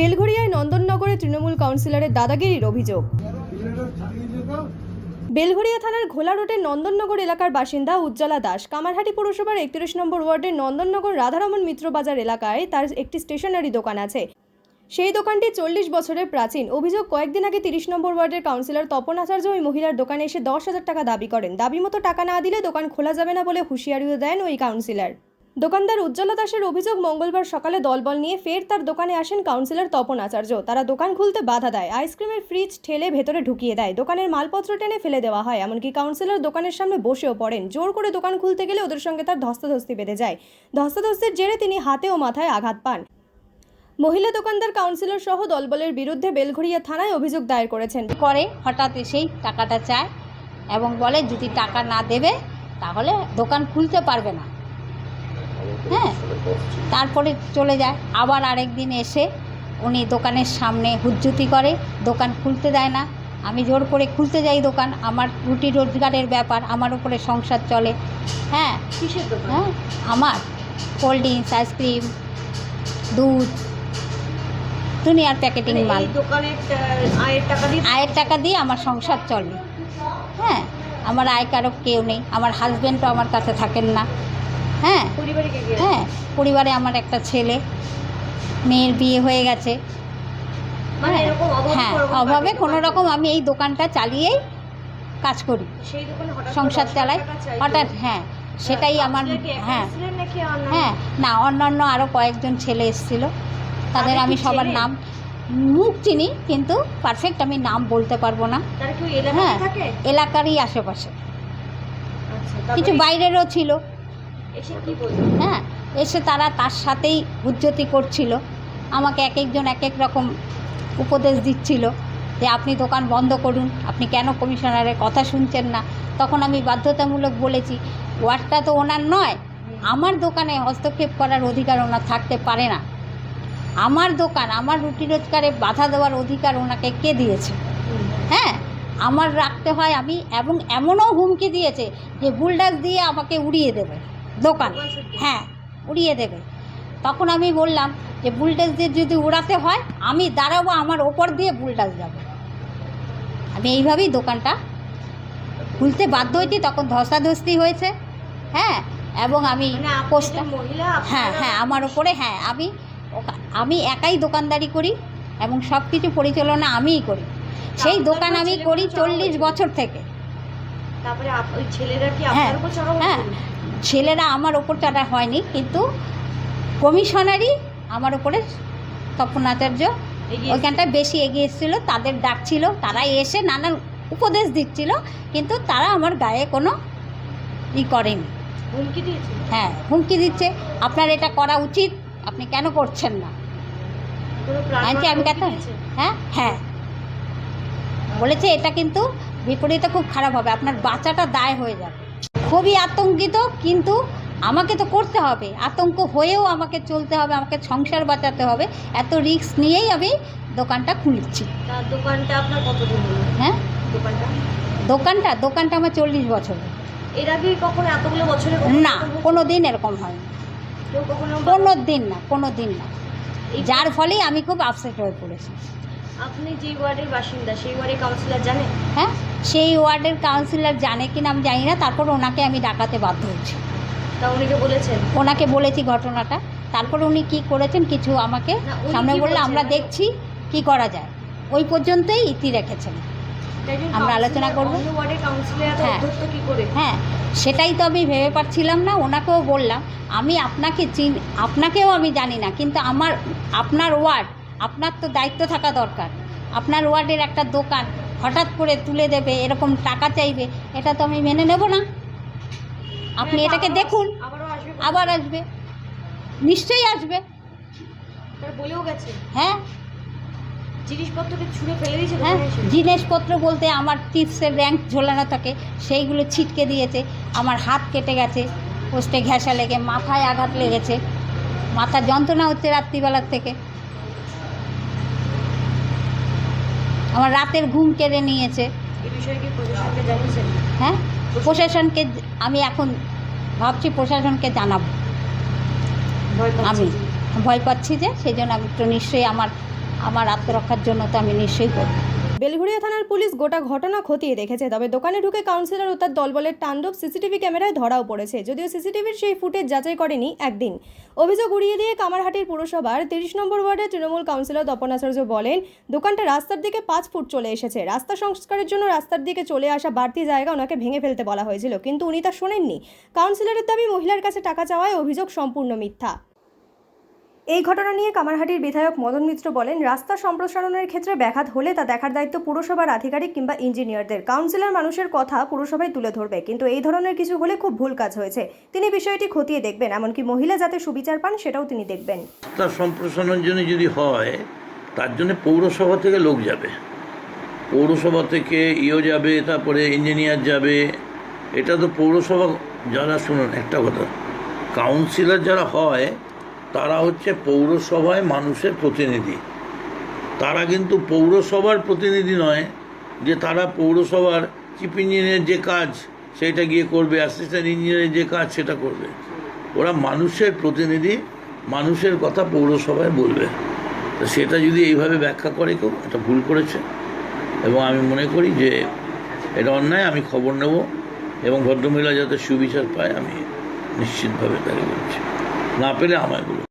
বেলঘরিয়ায় নন্দননগরে তৃণমূল কাউন্সিলরের দাদাগিরির অভিযোগ। বেলঘরিয়া থানার ঘোলা রোডের নন্দননগর এলাকার বাসিন্দা উজ্জ্বলা দাস। কামারহাটি পৌরসভার একত্রিশ নম্বর ওয়ার্ডের নন্দননগর রাধারমন মিত্র বাজার এলাকায় তার একটি স্টেশনারি দোকান আছে। সেই দোকানটি চল্লিশ বছরের প্রাচীন। অভিযোগ, কয়েকদিন আগে তিরিশ নম্বর ওয়ার্ডের কাউন্সিলর তপন আচার্য ওই মহিলার দোকানে এসে দশ হাজার টাকা দাবি করেন। দাবি মতো টাকা না দিলে দোকান খোলা যাবে না বলে হুঁশিয়ারিও দেন ওই কাউন্সিলর। দোকানদার উজ্জ্বলা দাসের অভিযোগ মঙ্গলবার সকালে দলবল নিয়ে ফের তার দোকানে আসেন কাউন্সিলর তপন আচার্য। তারা দোকান খুলতে বাধা দেয়। আইসক্রিমের ফ্রিজ ঠেলে ভেতরে ঢুকিয়ে দেয়। দোকানের মালপত্র টেনে ফেলে দেওয়া হয়। এমনকি কাউন্সিলর দোকানের সামনে বসেও পড়েন। জোর করে দোকান খুলতে গেলে ওদের সঙ্গে তার ধস্তাধস্তি বেঁধে যায়। ধস্তাধস্তির জেরে তিনি হাতে ও মাথায় আঘাত পান। মহিলা দোকানদার, কাউন্সিলর সহ দলবলের বিরুদ্ধে বেলঘরিয়া থানায় অভিযোগ দায়ের করেছেন। করে, হঠাৎ এসেই টাকাটা চায় এবং বলে, যদি টাকা না দেবে, তাহলে দোকান খুলতে পারবে না। হ্যাঁ তারপরে চলে যায়। আবার আরেক দিন এসে উনি দোকানের সামনে হুজ্জুতি করে দোকান খুলতে দেয় না। আমি জোর করে খুলতে যাই দোকান আমার রুটি রোজগারের ব্যাপার আমার উপরে সংসার চলে। হ্যাঁ হ্যাঁ আমার কোল্ড ড্রিঙ্কস আইসক্রিম দুধ দুনিয়ার প্যাকেটিং মাল। আয়ের টাকা দিয়ে আয়ের টাকা দিয়ে আমার সংসার চলে। হ্যাঁ আমার আয় কারও কেউ নেই আমার হাজব্যান্ডও আমার কাছে থাকেন না। হ্যাঁ হ্যাঁ পরিবারে আমার একটা ছেলে মেয়ের বিয়ে হয়ে গেছে। মানে হ্যাঁ, অভাবে হ্যাঁ কোনো রকম আমি এই দোকানটা চালিয়েই কাজ করি। সংসার চালাই। হঠাৎ হ্যাঁ সেটাই আমার হ্যাঁ হ্যাঁ না অন্যান্য আরও কয়েকজন ছেলে এসেছিল। তাদের আমি সবার নাম মুখ চিনি কিন্তু পারফেক্ট আমি নাম বলতে পারব না। হ্যাঁ এলাকারই আশেপাশে। আচ্ছা কিছু বাইরেরও ছিল। হ্যাঁ এসে তারা তার সাথেই উজ্জতি করছিল। আমাকে এক একজন এক এক রকম উপদেশ দিচ্ছিল যে, আপনি দোকান বন্ধ করুন। আপনি কেন কমিশনারের কথা শুনছেন না? তখন আমি বাধ্যতামূলক বলেছি, ওয়ার্ডটা তো ওনার নয়। আমার দোকানে হস্তক্ষেপ করার অধিকার ওনার থাকতে পারে না। আমার দোকান, আমার রুটি রোজগারে বাধা দেওয়ার অধিকার ওনাকে কে দিয়েছে? হ্যাঁ আমার রাখতে হয় আমি এবং এমনও হুমকি দিয়েছে যে বুলডাস দিয়ে আমাকে উড়িয়ে দেবে। দোকান। হ্যাঁ উড়িয়ে দেবে। তখন আমি বললাম যে বুলডাস দিয়ে যদি উড়াতে হয় আমি দাঁড়াবো আমার ওপর দিয়ে বুলডাস যাবে। আমি এইভাবেই দোকানটা খুলতে বাধ্য হয়েছি। তখন ধস্তাধস্তি হয়েছে। হ্যাঁ এবং আমি মানে হ্যাঁ হ্যাঁ আমার ওপরে হ্যাঁ আমি আমি একাই দোকানদারি করি এবং সব কিছু পরিচালনা আমিই করি। সেই দোকান আমি করি চল্লিশ বছর থেকে। তারপরে ওই ছেলেরা কি হ্যাঁ, আপনার উপর চড়া হ্যাঁ ছেলেরা আমার ওপর চড়া হয়নি কিন্তু কমিশনারই আমার ওপরে তপন আচার্য এগিয়ে ওইখানটায় বেশি এগিয়ে এসেছিল তাদের ডাকছিল তারা এসে নানান উপদেশ দিচ্ছিল কিন্তু তারা আমার গায়ে কোনো ই করেনি। হুমকি দিয়েছিল হ্যাঁ হুমকি দিচ্ছে আপনার এটা করা উচিত আপনি কেন করছেন না? আমি হ্যাঁ হ্যাঁ। বলেছে এটা কিন্তু বিপরীতে খুব খারাপ হবে আপনার বাচ্চাটা দায় হয়ে যাবে। খুবই আতঙ্কিত কিন্তু আমাকে তো করতে হবে। আতঙ্ক হয়েও আমাকে চলতে হবে আমাকে সংসার বাঁচাতে হবে। এত রিস্ক নিয়েই আমি দোকানটা খুলছি। দোকানটা আপনার কতদিন হ্যাঁ? দোকানটা? দোকানটা দোকানটা আমার চল্লিশ বছর। এর আগে কখনো এতগুলো বছরে না কোনো দিন এরকম হয় কোনো দিন না কোনো দিন না যার ফলেই আমি খুব আপসেট হয়ে পড়েছি। আপনি যে ওয়ার্ডের বাসিন্দা সেই ওয়ার্ডের কাউন্সিলর জানে? হ্যাঁ সেই ওয়ার্ডের কাউন্সিলর জানে কিনা আমি জানি না তারপর ওনাকে আমি ডাকাতে বাধ্য হয়েছি তা উনিকে বলেছেন? ওনাকে বলেছি ঘটনাটা তারপর উনি কি করেছেন কিছু আমাকে না, উনি সামনে কি বললে বলছেন? আমরা দেখছি কি করা যায়। ওই পর্যন্তই ইতি রেখেছেন। আমরা আলোচনা করব। অন্য ওয়ার্ডের কাউন্সিলর এত হ্যাঁ। অধ্যক্ষ কি করে? হ্যাঁ সেটাই তো আমি ভেবে পাচ্ছিলাম না ওনাকেও বললাম। আমি আপনাকে চিন আপনাকেও আমি জানি না কিন্তু আমার আপনার ওয়ার্ড আপনার তো দায়িত্ব থাকা দরকার। আপনার ওয়ার্ডের একটা দোকান হঠাৎ করে তুলে দেবে এরকম টাকা চাইবে এটা তো আমি মেনে নেব না। আপনি এটাকে দেখুন আবার আসবে। নিশ্চয়ই আসবে। বলেও গেছে। হ্যাঁ। জিনিসপত্রকে ছুঁড়ে ফেলে দিয়েছে হ্যাঁ জিনিসপত্র বলতে আমার টিপসের র্যাঙ্ক ঝোলানো থাকে সেইগুলো ছিটকে দিয়েছে আমার হাত কেটে গেছে পোস্টে ঘেঁষা লেগে মাথায় আঘাত লেগেছে মাথা যন্ত্রণা হচ্ছে রাত্রিবেলার থেকে। আমার রাতের ঘুম কেড়ে নিয়েছে। হ্যাঁ? প্রশাসনকে আমি এখন ভাবছি প্রশাসনকে জানাব। আমি ভয় পাচ্ছি যে সেই জন্য আমি তো নিশ্চয়ই আমার আমার আত্মরক্ষার জন্য তো আমি নিশ্চয়ই করব। বেলঘুরিয়া থানার পুলিশ গোটা ঘটনা খতিয়ে দেখেছে, তবে দোকানে ঢুকে কাউন্সিলর ও তার দলবলের তাণ্ডব সিসিটিভি ক্যামেরায় ধরাও পড়েছে, যদিও সিসিটিভির সেই ফুটেজ যাচাই করেনি একদিন। অভিযোগ উড়িয়ে দিয়ে কামারহাটির পুরসভার তিরিশ নম্বর ওয়ার্ডের তৃণমূল কাউন্সিলর তপন আচার্য বলেন, দোকানটা রাস্তার দিকে পাঁচ ফুট চলে এসেছে, রাস্তা সংস্কারের জন্য রাস্তার দিকে চলে আসা বাড়তি জায়গা ওনাকে ভেঙে ফেলতে বলা হয়েছিল, কিন্তু উনি তা শোনেননি। কাউন্সিলরের দাবি মহিলার কাছে টাকা চাওয়ায় অভিযোগ সম্পূর্ণ মিথ্যা। এই ঘটনা নিয়ে কামারহাটির বিধায়ক মদন মিত্র বলেন, রাস্তা সম্প্রসারণের ক্ষেত্রে ব্যাঘাত হলে তা দেখার দায়িত্ব পুরসভার আধিকারিক কিংবা ইঞ্জিনিয়ারদের। কাউন্সিলর মানুষের কথা পুরসভায় তুলে ধরবে, কিন্তু এই ধরনের কিছু হলে খুব ভুল কাজ হয়েছে। তিনি বিষয়টি খতিয়ে দেখবেন, এমনকি মহিলা যাতে সুবিচার পান সেটাও তিনি দেখবেন। রাস্তা সম্প্রসারণের জন্য যদি হয়, তার জন্য পৌরসভা থেকে লোক যাবে। পৌরসভা থেকে ইও যাবে, তারপরে ইঞ্জিনিয়ার যাবে। এটা তো পৌরসভা, যারা শুনুন, একটা কথা। কাউন্সিলর যারা হয় তারা হচ্ছে পৌরসভায় মানুষের প্রতিনিধি। তারা কিন্তু পৌরসভার প্রতিনিধি নয়, যে তারা পৌরসভার চিফ ইঞ্জিনিয়ার যে কাজ, সেটা গিয়ে করবে অ্যাসিস্ট্যান্ট ইঞ্জিনিয়ারের যে কাজ, সেটা করবে। ওরা মানুষের প্রতিনিধি, মানুষের কথা পৌরসভায় বলবে। তো সেটা যদি এইভাবে ব্যাখ্যা করে কেউ, এটা ভুল করেছে। এবং আমি মনে করি যে এটা অন্যায়, আমি খবর নেব এবং ভদ্রমহিলা যাতে সুবিচার পায়, আমি নিশ্চিতভাবে তাকে বলছি। না পেলে আমায় বলুন